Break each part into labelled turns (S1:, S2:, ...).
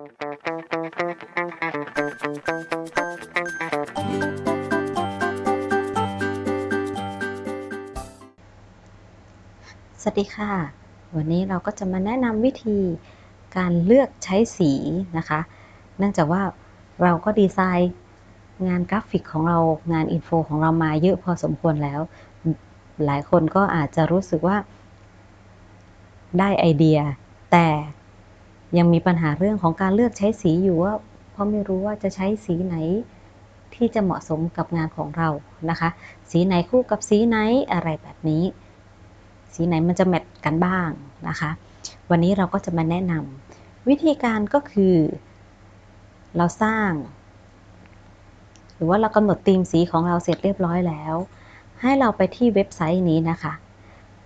S1: สวัสดีค่ะ วันนี้เราก็จะมาแนะนำวิธีการเลือกใช้สีนะคะ เนื่องจากว่าเราก็ดีไซน์งานกราฟิกของเรางานอินโฟของเรามาเยอะพอสมควรแล้ว หลายคนก็อาจจะรู้สึกว่าได้ไอเดีย แต่ ยังมีปัญหาเรื่องของการเลือกใช้สีอยู่ว่าเพราะไม่รู้ว่าจะใช้สีไหนที่จะเหมาะสมกับงานของเรานะคะ สีไหนคู่กับสีไหนอะไรแบบนี้ สีไหนมันจะแมทกันบ้างนะคะ วันนี้เราก็จะมาแนะนำวิธีการก็คือ เราสร้าง หรือว่าเรากำหนดธีมสีของเราเสร็จเรียบร้อยแล้ว ให้เราไปที่เว็บไซต์นี้นะคะ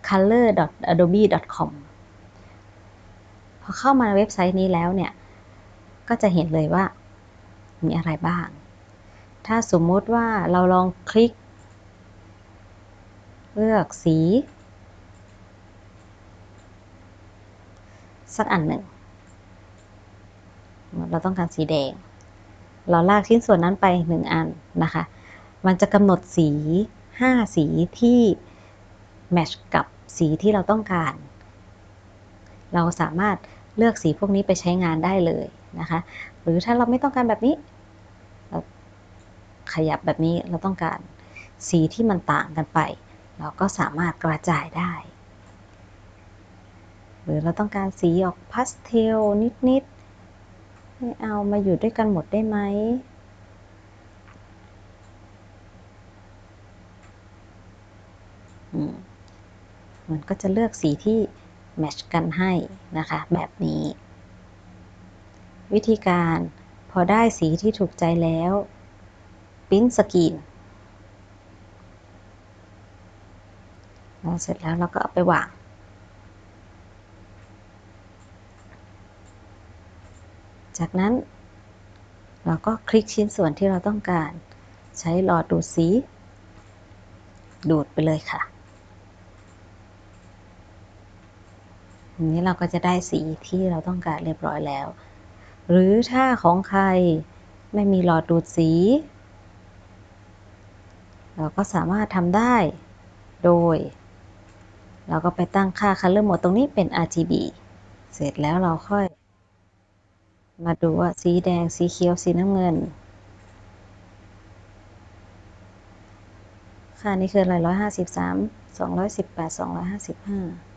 S1: color.adobe.com พอเข้ามาเว็บไซต์นี้แล้วเนี่ย ก็จะเห็นเลยว่ามีอะไรบ้าง ถ้าสมมุติว่าเราลองคลิก เลือกสี สักอันหนึ่ง เราต้องการสีแดง เราลากชิ้นส่วนนั้นไปหนึ่งอันนะคะ มันจะกำหนดสี 5 สีที่แมทช์กับสีที่เราต้องการ เราสามารถเลือกสีพวกนี้ไปใช้งานได้เลยนะคะ หรือถ้าเราไม่ต้องการแบบนี้เราขยับแบบนี้เราต้องการสีที่มันต่างกันไป เราก็สามารถกระจายได้ หรือเราต้องการสีออกพาสเทลนิดๆให้เอามาอยู่ด้วยกันหมดได้ไหมมันก็จะเลือกสีที่ แมทช์กันให้นะคะ แบบนี้ วิธีการพอได้สีที่ถูกใจแล้วปิ้นสกรีนเสร็จแล้วเราก็เอาไปวางจากนั้น เราก็คลิกชิ้นส่วนที่เราต้องการ ใช้หลอดดูดสี ดูดไปเลยค่ะ อย่นี้เราก็จะได้สีที่เราต้องการเรียบร้อยแล้ว หรือถ้าของใครไม่มีหลอดดูดสี เราก็สามารถทำได้โดย เราก็ไปตั้งค่า color mode ตรงนี้เป็น RGB เสร็จแล้วเราค่อย มาดูว่าสีแดง สีเขียว สีน้ำเงิน ค่านี้คืออะไร153 218 255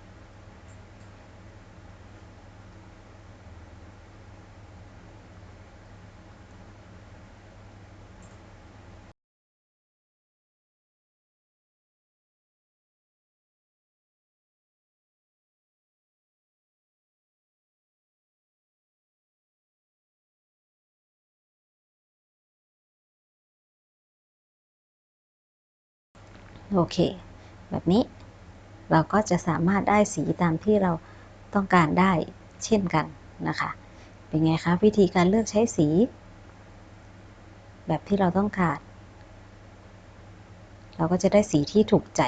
S1: โอเค แบบนี้เราก็จะสามารถได้สีตามที่เราต้องการได้เช่นกันนะคะ เป็นไงคะวิธีการเลือกใช้สี แบบที่เราต้องการ เราก็จะได้สีที่ถูกใจ